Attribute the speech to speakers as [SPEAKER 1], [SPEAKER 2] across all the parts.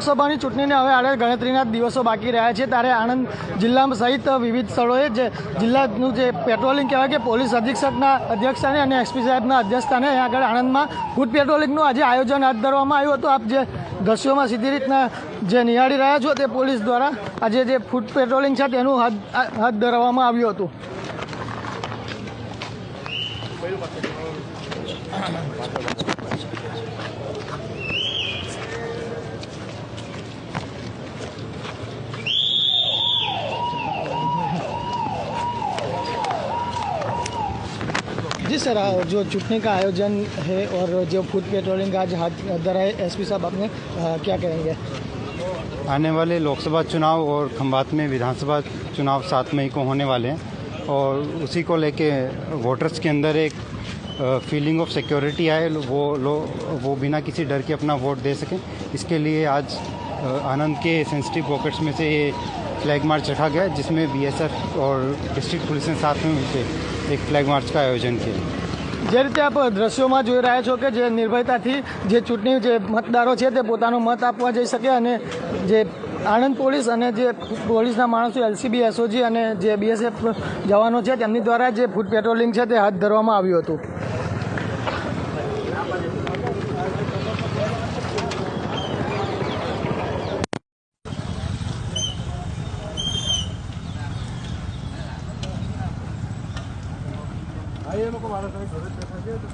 [SPEAKER 1] લોકસભાની ચૂંટણીને હવે આડે ગણતરીના દિવસો બાકી રહ્યા છે ત્યારે આણંદ જિલ્લામાં સહિત વિવિધ સ્થળોએ જે જિલ્લાનું જે પેટ્રોલિંગ કહેવાય કે પોલીસ અધિક્ષકના અધ્યક્ષસ્થાને અને એસપી સાહેબના અધ્યક્ષસ્થાને અહીંયા આગળ આણંદમાં ફૂડ પેટ્રોલિંગનું આજે આયોજન હાથ ધરવામાં આવ્યું હતું આપ જે દસ્યોમાં સીધી રીતના જે નિહાળી રહ્યા છો તે પોલીસ દ્વારા આજે જે ફૂડ પેટ્રોલિંગ છે તેનું હાથ હાથ ધરવામાં આવ્યું હતું जी सर जो चुटने का आयोजन है और जो फूड पेट्रोलिंग का आज हाथ धरा है एस साहब आपने क्या कहेंगे
[SPEAKER 2] आने वाले लोकसभा चुनाव और खम्बात में विधानसभा चुनाव सात मई को होने वाले हैं और उसी को लेके वोटर्स के अंदर एक फीलिंग ऑफ सिक्योरिटी आए वो लो वो बिना किसी डर के अपना वोट दे सकें इसके लिए आज આનંદ કે સેન્સિટિવ વોકેટ્સ મેસે ફ્લેગ માર્ચ રખા ગયા છે જેમાં બીએસએફ ઓર ડિસ્ટ્રિક્ટ પોલીસ ને સાથ મે હીતે એક ફ્લેગ માર્ચ કા આયોજન કે.
[SPEAKER 1] જે આપ દ્રશ્યો માં જોઈ રહ્યા છો કે જે નિર્ભયતા થી જે ચૂંટણી જે મતદારો છે તે પોતાનો મત આપવા જઈ શકે અને જે આણંદ પોલીસ અને જે પોલીસ ના માણસો એલસીબી એસઓજી અને જે બીએસએફ જવાનો છે તેમની દ્વારા જે ફૂટ પેટ્રોલિંગ છે તે હાથ ધરવામાં આવ્યું હતું. आई लोग हमारा सारे घर बैठा गया तो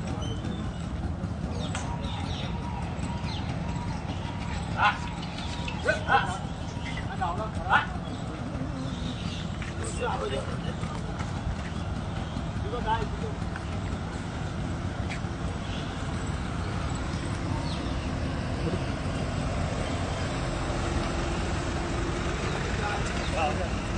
[SPEAKER 1] हाँ हाँ Yeah.